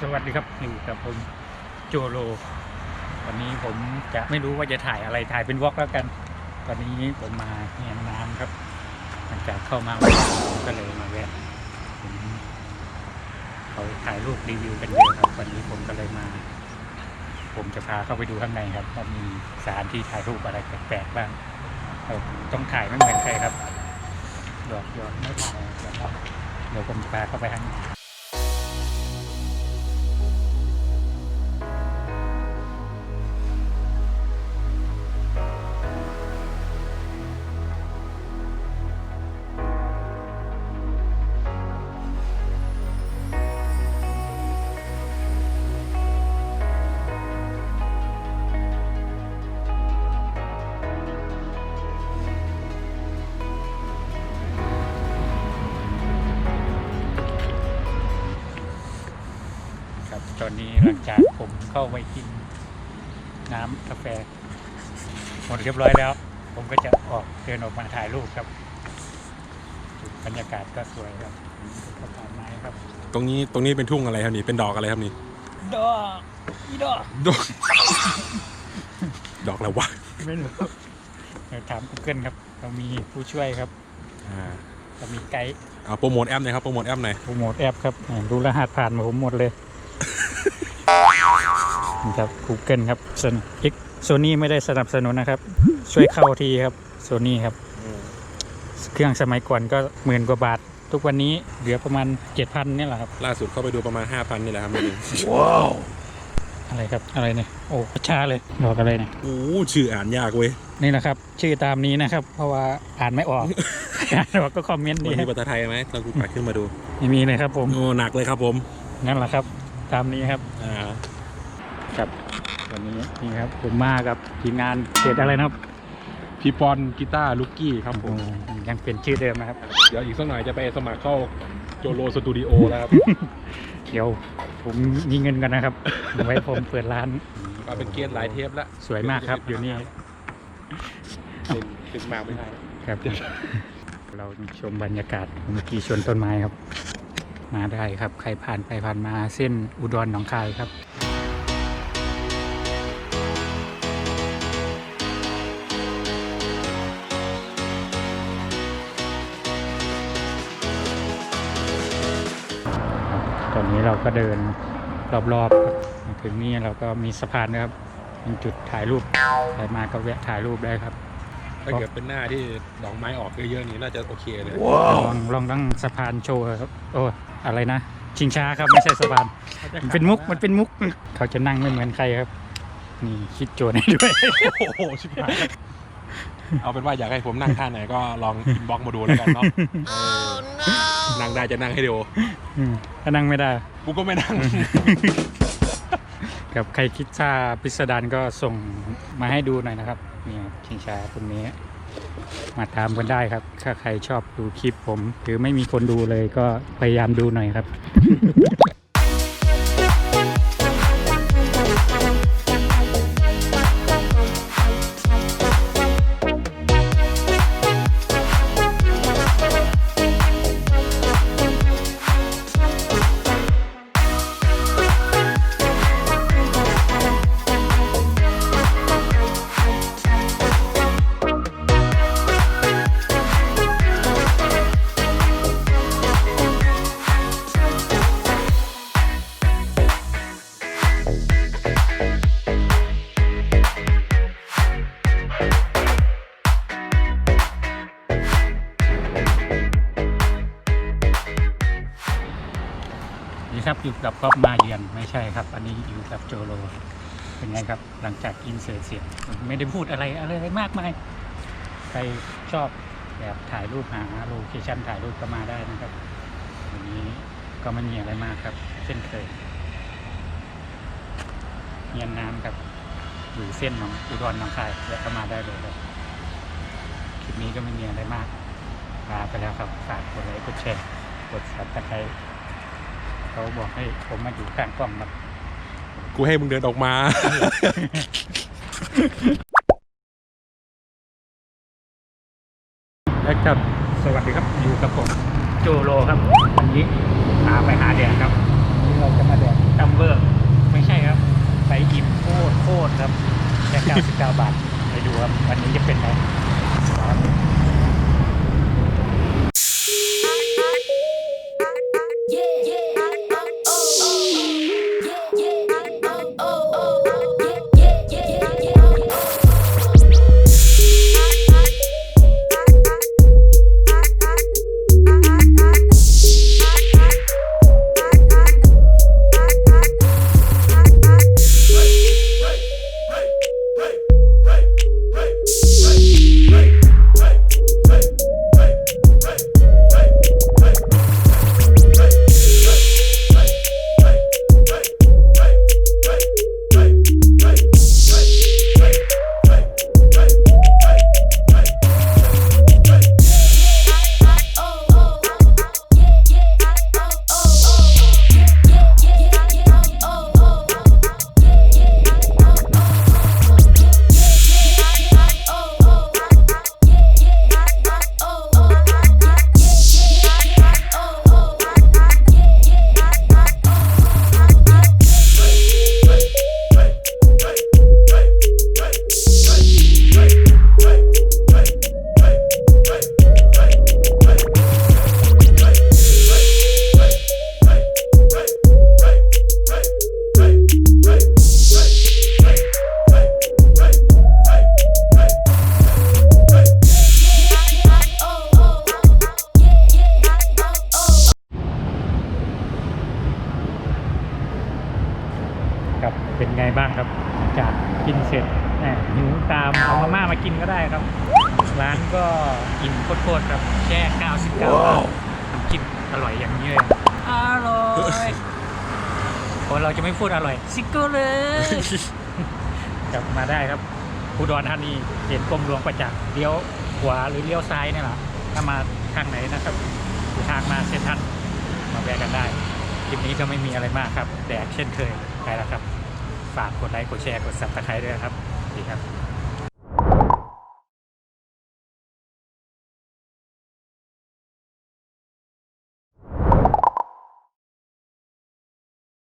สวัสดีครับอยู่กับผมโจโล วันนี้ผมจะไม่รู้ว่าจะถ่ายอะไรถ่ายเป็นวอล์กแล้วกัน ตอนนี้ผมมาเงียนน้ำครับหลังจากเข้ามาวันแรกผมก็เลยมาแวะผมเขาถ่ายรูปรีวิวกันเยอะครับวันนี้ผมก็เลยมา ผมจะพาเข้าไปดูข้างในครับว่ามีสถานที่ถ่ายรูปอะไรแปลกๆบ้างเราต้องถ่ายไม่เหมือนใครครับหยอกยอกไม่ถ่ายเดี๋ยวครับเดี๋ยวผมจะพาเข้าไปข้างใน ตอนนี้หลังจากผมเข้าไปกินน้ำกาแฟหมดเรียบร้อยแล้ว ผมก็จะออกเดินออกมาถ่ายรูปครับจุดบรรยากาศก็สวยครับสะพานไม้ครับ ตรงนี้ตรงนี้เป็นทุ่งอะไรครับนี่เป็นดอกอะไรครับนี่ดอกอีดอกดอกดอกอะไรวะไม่รู้เดี๋ยวถาม Google ครับ เรามีผู้ช่วยครับอ่าเรามีไกด์เอาโปรโมทแอปหน่อยครับโปรโมทแอปหน่อยโปรโมทแอปครับแหมรู้รหัสผ่านมาผมหมดเลย นี่ครับ Google ครับส่วน X Sony ไม่ได้สนับสนุนนะครับ ช่วยเข้าทีครับ Sony ครับ เครื่องสมัยก่อนก็หมื่นกว่าบาท ทุกวันนี้เหลือประมาณ 7,000เนี่ยแหละครับ ล่าสุดเข้าไปดูประมาณ 5,000 นี่แหละครับนี่อะไรครับอะไรเนี่ยโอ้ช้าเลยดอกอะไรเนี่ยโอ้ชื่ออ่านยากเว้ย นี่แหละครับ ชื่อตามนี้นะครับ เพราะว่าอ่านไม่ออก อ่านไม่ออกก็คอมเมนต์มันดีคมีรับภาษาไทยไหมเรากูปัดขึ้นมาดูไม่มีเลยครับผมโอ้หนักเลยครับผมนั่นแหละครับ ตามนี้ครับอ่าครับวันนี้นี่ครับผมมากับทีมงานเพจอะไรนะครับพี่ปอนกีตาร์ลูกกี้ครับผมโอ้ยังเป็นชื่อเดิมนะครับ เดี๋ยวอีกสักหน่อยจะไปสมัครเข้าโจโลสตูดิโอแล้วครับ เดี๋ยวผมมีเงินกันนะครับไว้ผมเปิดร้านมาเป็นเกียร์หลายเทปแล้ว สวยมากครับอยู่นี่เป็นเป็นมากไม่ได้ครับ เราชมบรรยากาศเมื่อกี้ชวนต้นไม้ครับ มาได้ครับ ใครผ่านไปผ่านมาเส้นอุดรหนองคายครับตอนนี้เราก็เดินรอบๆครับมาถึงนี่เราก็มีสะพานนะครับเป็นจุดถ่ายรูปใครมาก็แวะถ่ายรูปได้ครับถ้าเกิดเป็นหน้าที่ดอกไม้ออกเยอะๆนี้น่าจะโอเคเลยลองลองตั้งสะพานโชว์ครับ โอ้ อะไรนะ ชิงช้าครับไม่ใช่สะพานมันเป็นมุกมันเป็นมุก เขาจะนั่งไม่เหมือนใครครับ นี่คิดโจทย์ให้ด้วย โอ้โหชิบหายเอาเป็นว่าอยากให้ผมนั่งท่าไหนก็ลองอินบ็อกมาดูแล้วกันเนาะเออนั่งได้จะนั่งให้ดูอืมถ้านั่งไม่ได้ กูก็ไม่นั่งกับใครคิดท่าพิสดารก็ส่งมาให้ดูหน่อยนะครับนี่ชิงช้าตรงนี้ มาตามกันได้ครับ ถ้าใครชอบดูคลิปผม หรือไม่มีคนดูเลยก็พยายามดูหน่อยครับ นี่ครับอยู่กับก๊อฟมาเยือนไม่ใช่ครับ อันนี้อยู่กับโจโล เป็นไงครับ หลังจากอินเสร์ตเสร็จผมไม่ได้พูดอะไรอะไรมากมาย ใครชอบแบบถ่ายรูปหาโลเคชั่นถ่ายรูปก็มาได้นะครับวันนี้ก็ไม่มีอะไรมากครับ เช่นเคยเงียนน้ำครับ อยู่เส้นหนองอุดรหนองคายและก็มาได้เลยครับคลิปนี้ก็ไม่มีอะไรมากลาไปแล้วครับฝากกดไลค์กดแชร์กดซับสไครต์ เขาบอกให้ผมมาอยู่ข้างกล้องครับกูให้มึงเดินออกมา และครับสวัสดีครับอยู่กับผมโจโลครับวันนี้พาไปหาแดดครับวันนี้เราจะมาแดดตัมเบอร์ไม่ใช่ครับ ไปอิ่มโคตรโคตรครับแค่99บาทไปดูครับวันนี้จะเป็นไง กกินเสร็จแหมหิวตามเอามาม่ามากินก็ได้ครับ ร้านก็กินโคตรๆครับแค่99บาทน้ำจิ้มอร่อยอย่างนี้เลยอร่อยคนเราจะไม่พูดอร่อยซิกเกอร์เลยกลับมาได้ครับอุดรธานีเห็นกรมหลวงประจักษ์เลี้ยวขวาหรือเลี้ยวซ้ายเนี่ยแหละถ้ามาทางไหนนะครับอยู่ทางมาเซนทรันมาแวะกันได้คลิปนี้ก็ไม่มีอะไรมากครับ แดกเช่นเคยไปแล้วครับ ฝากกดไลค์ กดแชร์ กดซับสไครต์ด้วยนะครับดีครับ